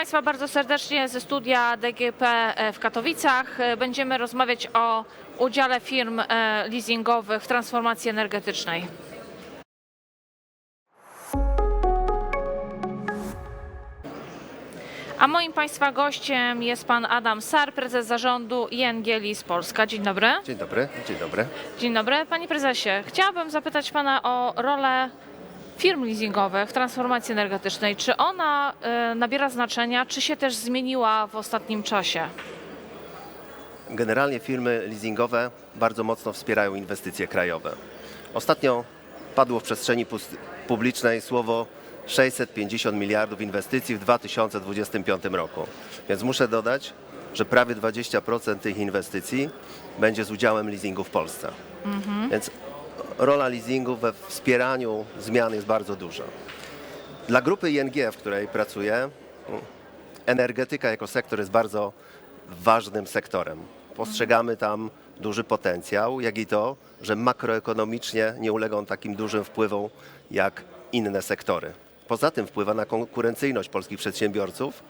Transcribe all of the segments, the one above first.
Państwa bardzo serdecznie ze studia DGP w Katowicach. E, Będziemy rozmawiać o udziale firm e, leasingowych w transformacji energetycznej. A moim Państwa gościem jest Pan Adam Sar, prezes zarządu ING Lease Polska. Dzień dobry. Dzień dobry, dzień dobry. Dzień dobry. Panie prezesie, chciałabym zapytać Pana o rolę firm leasingowych w transformacji energetycznej. Czy ona e, nabiera znaczenia, czy się też zmieniła w ostatnim czasie? Generalnie firmy leasingowe bardzo mocno wspierają inwestycje krajowe. Ostatnio padło w przestrzeni publicznej słowo 650 miliardów inwestycji w 2025 roku. Więc muszę dodać, że prawie 20% tych inwestycji będzie z udziałem leasingu w Polsce. Więc rola leasingu we wspieraniu zmian jest bardzo duża. Dla grupy ING, w której pracuję, energetyka jako sektor jest bardzo ważnym sektorem. Postrzegamy tam duży potencjał, jak i to, że makroekonomicznie nie ulega on takim dużym wpływom jak inne sektory. Poza tym wpływa na konkurencyjność polskich przedsiębiorców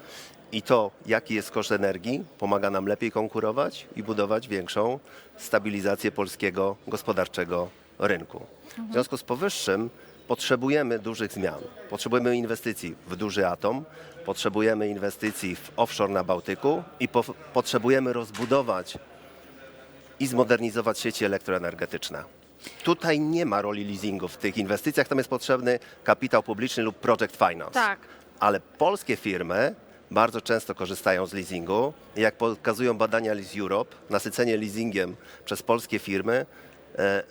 i to, jaki jest koszt energii, pomaga nam lepiej konkurować i budować większą stabilizację polskiego gospodarczego rynku. W związku z powyższym potrzebujemy dużych zmian. Potrzebujemy inwestycji w duży atom, potrzebujemy inwestycji w offshore na Bałtyku i po, potrzebujemy rozbudować i zmodernizować sieci elektroenergetyczne. Tutaj nie ma roli leasingu w tych inwestycjach, tam jest potrzebny kapitał publiczny lub project finance. Tak. Ale polskie firmy bardzo często korzystają z leasingu. Jak pokazują badania Lease Europe, nasycenie leasingiem przez polskie firmy, e,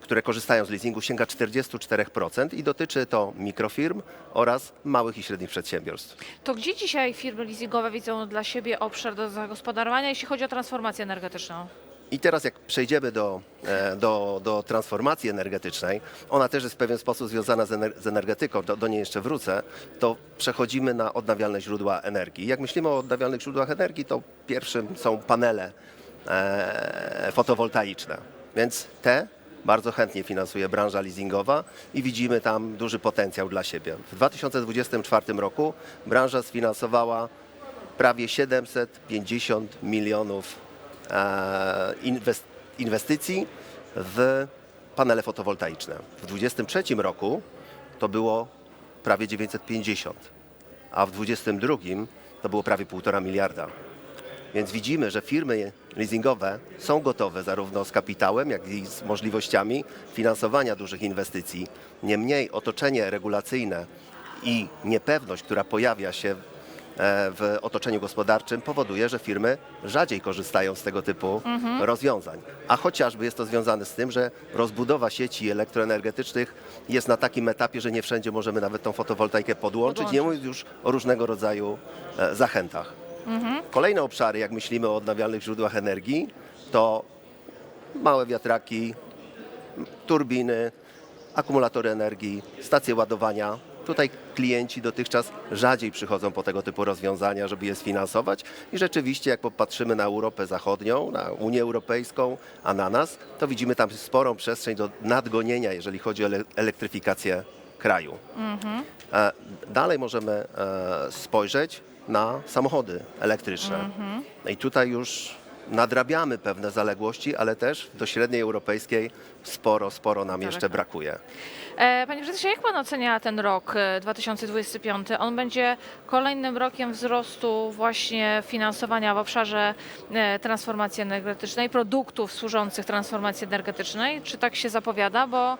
które korzystają z leasingu, sięga 44% i dotyczy to mikrofirm oraz małych i średnich przedsiębiorstw. To gdzie dzisiaj firmy leasingowe widzą dla siebie obszar do zagospodarowania, jeśli chodzi o transformację energetyczną? I teraz jak przejdziemy do, e, do, do transformacji energetycznej, ona też jest w pewien sposób związana z, ener- z energetyką, do, do niej jeszcze wrócę, to przechodzimy na odnawialne źródła energii. Jak myślimy o odnawialnych źródłach energii, to pierwszym są panele e, fotowoltaiczne. Więc te bardzo chętnie finansuje branża leasingowa i widzimy tam duży potencjał dla siebie. W 2024 roku branża sfinansowała prawie 750 milionów e, inwest- inwestycji w panele fotowoltaiczne. W 2023 roku to było prawie 950, a w 2022 to było prawie 1,5 miliarda. Więc widzimy, że firmy leasingowe są gotowe zarówno z kapitałem, jak i z możliwościami finansowania dużych inwestycji. Niemniej otoczenie regulacyjne i niepewność, która pojawia się e, w otoczeniu gospodarczym powoduje, że firmy rzadziej korzystają z tego typu rozwiązań. A chociażby jest to związane z tym, że rozbudowa sieci elektroenergetycznych jest na takim etapie, że nie wszędzie możemy nawet tą fotowoltaikę podłączyć, nie Podłączyć. mówiąc już o różnego rodzaju e, zachętach. Kolejne obszary, jak myślimy o odnawialnych źródłach energii, to małe wiatraki, turbiny, akumulatory energii, stacje ładowania. Tutaj klienci dotychczas rzadziej przychodzą po tego typu rozwiązania, żeby je sfinansować i rzeczywiście jak popatrzymy na Europę Zachodnią, na Unię Europejską, a na nas, to widzimy tam sporą przestrzeń do nadgonienia, jeżeli chodzi o ele- elektryfikację kraju. E, Dalej możemy e, spojrzeć na samochody elektryczne. No I tutaj już nadrabiamy pewne zaległości, ale też do średniej europejskiej sporo, sporo nam jeszcze tak. brakuje. E, Panie prezesie, jak pan ocenia ten rok e, 2025? On będzie kolejnym rokiem wzrostu właśnie finansowania w obszarze e, transformacji energetycznej, produktów służących transformacji energetycznej. Czy tak się zapowiada? Bo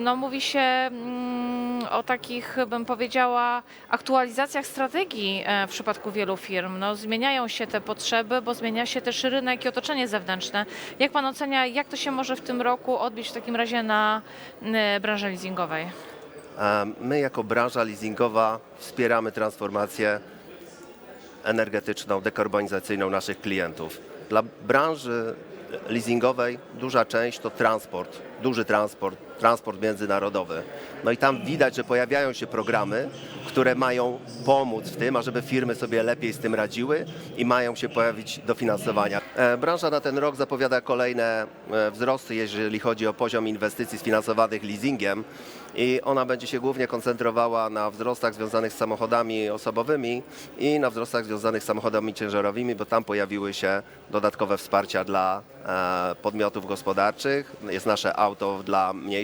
no, mówi się mm, o takich, bym powiedziała, aktualizacjach strategii e, w przypadku wielu firm. No, zmieniają się te potrzeby, bo zmienia się też rynek i otoczenie zewnętrzne. Jak pan ocenia, jak to się może w tym roku odbić w takim razie na e, branży leasingowej? My jako branża leasingowa wspieramy transformację energetyczną, dekarbonizacyjną naszych klientów. Dla branży leasingowej duża część to transport, duży transport, transport międzynarodowy. No i tam widać, że pojawiają się programy, które mają pomóc w tym, ażeby firmy sobie lepiej z tym radziły i mają się pojawić dofinansowania. E, Branża na ten rok zapowiada kolejne e, wzrosty, jeżeli chodzi o poziom inwestycji sfinansowanych leasingiem. i ona będzie się głównie koncentrowała na wzrostach związanych z samochodami osobowymi i na wzrostach związanych z samochodami ciężarowymi, bo tam pojawiły się dodatkowe wsparcia dla e, podmiotów gospodarczych. Jest nasze auto dla mniejszych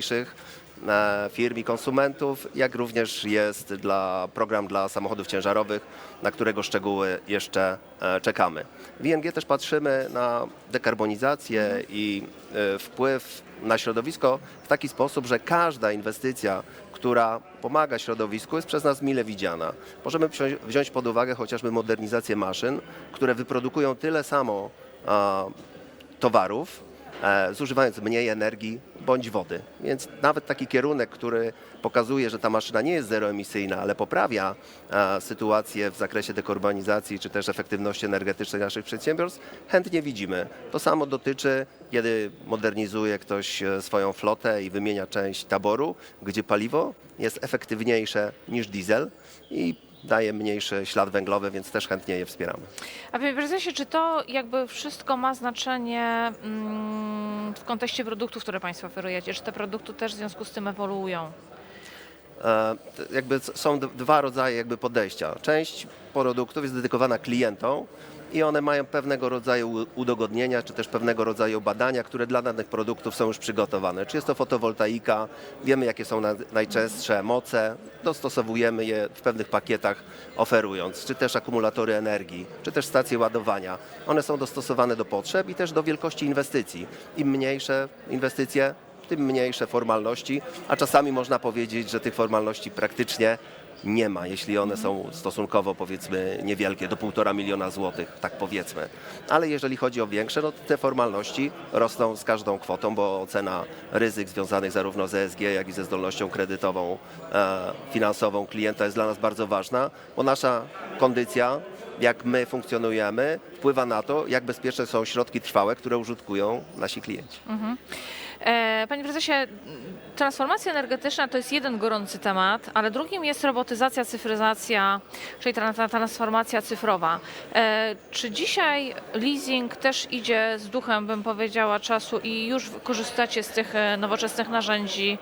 e, firm i konsumentów, jak również jest dla program dla samochodów ciężarowych, na którego szczegóły jeszcze e, czekamy. W ING też patrzymy na dekarbonizację i e, wpływ na środowisko w taki sposób, że każda inwestycja, która pomaga środowisku, jest przez nas mile widziana. Możemy wziąć- pod uwagę chociażby modernizację maszyn, które wyprodukują tyle samo towarów, zużywając mniej energii bądź wody. Więc nawet taki kierunek, który pokazuje, że ta maszyna nie jest zeroemisyjna, ale poprawia e, sytuację w zakresie dekarbonizacji czy też efektywności energetycznej naszych przedsiębiorstw, chętnie widzimy. To samo dotyczy, kiedy modernizuje ktoś e, swoją flotę i wymienia część taboru, gdzie paliwo jest efektywniejsze niż diesel i daje mniejszy ślad węglowy, więc też chętnie je wspieramy. A panie prezesie, czy to jakby wszystko ma znaczenie mm, w kontekście produktów, które państwo oferujecie? Czy te produkty też w związku z tym ewoluują? E, jakby są dwa rodzaje jakby podejścia. Część produktów jest dedykowana klientom i one mają pewnego rodzaju udogodnienia, czy też pewnego rodzaju badania, które dla danych produktów są już przygotowane. Czy jest to fotowoltaika, wiemy jakie są na- najczęstsze moce, dostosowujemy je w pewnych pakietach oferując, czy też akumulatory energii, czy też stacje ładowania. One są dostosowane do potrzeb i też do wielkości inwestycji. Im mniejsze inwestycje, tym mniejsze formalności, a czasami można powiedzieć, że tych formalności praktycznie nie ma, jeśli one są stosunkowo powiedzmy niewielkie, do półtora miliona złotych, tak powiedzmy. Ale jeżeli chodzi o większe, no te formalności rosną z każdą kwotą, bo ocena ryzyk związanych zarówno z ESG, jak i ze zdolnością kredytową, e, finansową klienta jest dla nas bardzo ważna, bo nasza kondycja jak my funkcjonujemy, wpływa na to, jak bezpieczne są środki trwałe, które użytkują nasi klienci. E, Panie prezesie, transformacja energetyczna to jest jeden gorący temat, ale drugim jest robotyzacja, cyfryzacja, czyli ta transformacja cyfrowa. E, Czy dzisiaj leasing też idzie z duchem, bym powiedziała, czasu i już korzystacie z tych e, nowoczesnych narzędzi,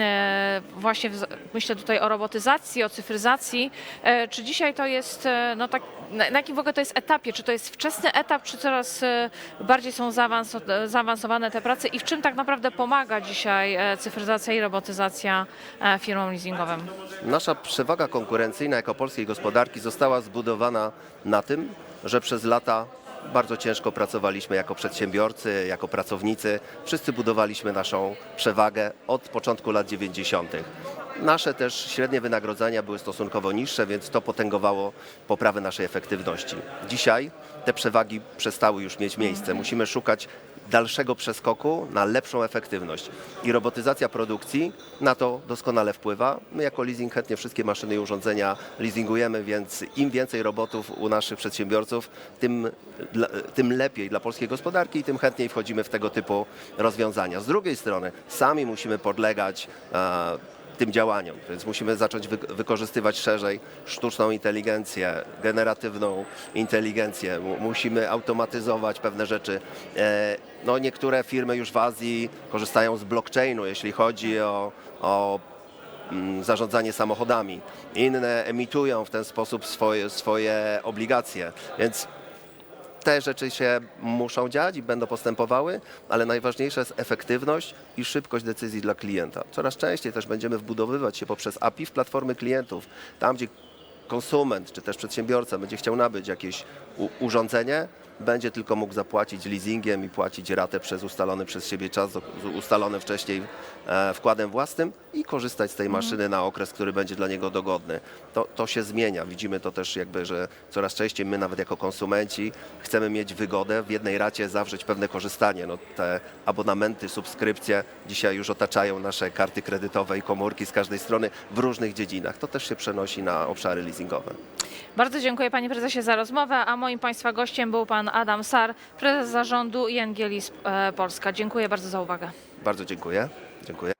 e, właśnie myślę tutaj o robotyzacji, o cyfryzacji. E, Czy dzisiaj to jest, e, no tak, na, jakim w ogóle to jest etapie? Czy to jest wczesny etap, czy coraz e, bardziej są zaawanso- zaawansowane te prace i w czym tak naprawdę pomaga dzisiaj e, cyfryzacja i robotyzacja e, firmom leasingowym? Nasza przewaga konkurencyjna jako polskiej gospodarki została zbudowana na tym, że przez lata bardzo ciężko pracowaliśmy jako przedsiębiorcy, jako pracownicy. Wszyscy budowaliśmy naszą przewagę od początku lat 90. Nasze też średnie wynagrodzenia były stosunkowo niższe, więc to potęgowało poprawę naszej efektywności. Dzisiaj te przewagi przestały już mieć miejsce. Musimy szukać dalszego przeskoku na lepszą efektywność. I robotyzacja produkcji na to doskonale wpływa. My jako leasing chętnie wszystkie maszyny i urządzenia leasingujemy, więc im więcej robotów u naszych przedsiębiorców, tym, tym lepiej dla polskiej gospodarki i tym chętniej wchodzimy w tego typu rozwiązania. Z drugiej strony sami musimy podlegać e, tym działaniom, więc musimy zacząć wy- wykorzystywać szerzej sztuczną inteligencję, generatywną inteligencję. Mu- Musimy automatyzować pewne rzeczy. E, No, niektóre firmy już w Azji korzystają z blockchainu, jeśli chodzi o, o mm, zarządzanie samochodami. Inne emitują w ten sposób swoje, swoje obligacje, więc te rzeczy się muszą dziać i będą postępowały, ale najważniejsza jest efektywność i szybkość decyzji dla klienta. Coraz częściej też będziemy wbudowywać się poprzez API w platformy klientów. Tam, gdzie konsument czy też przedsiębiorca będzie chciał nabyć jakieś urządzenie, będzie tylko mógł zapłacić leasingiem i płacić ratę przez ustalony przez siebie czas, ustalony wcześniej e, wkładem własnym i korzystać z tej maszyny na okres, który będzie dla niego dogodny. To, to się zmienia. Widzimy to też jakby, że coraz częściej my nawet jako konsumenci chcemy mieć wygodę w jednej racie zawrzeć pewne korzystanie. No, te abonamenty, subskrypcje dzisiaj już otaczają nasze karty kredytowe i komórki z każdej strony w różnych dziedzinach. To też się przenosi na obszary leasingowe. Bardzo dziękuję panie prezesie za rozmowę, a moim państwa gościem był pan Adam Sar, prezes zarządu ING e, Polska. Dziękuję bardzo za uwagę. Bardzo dziękuję. Dziękuję.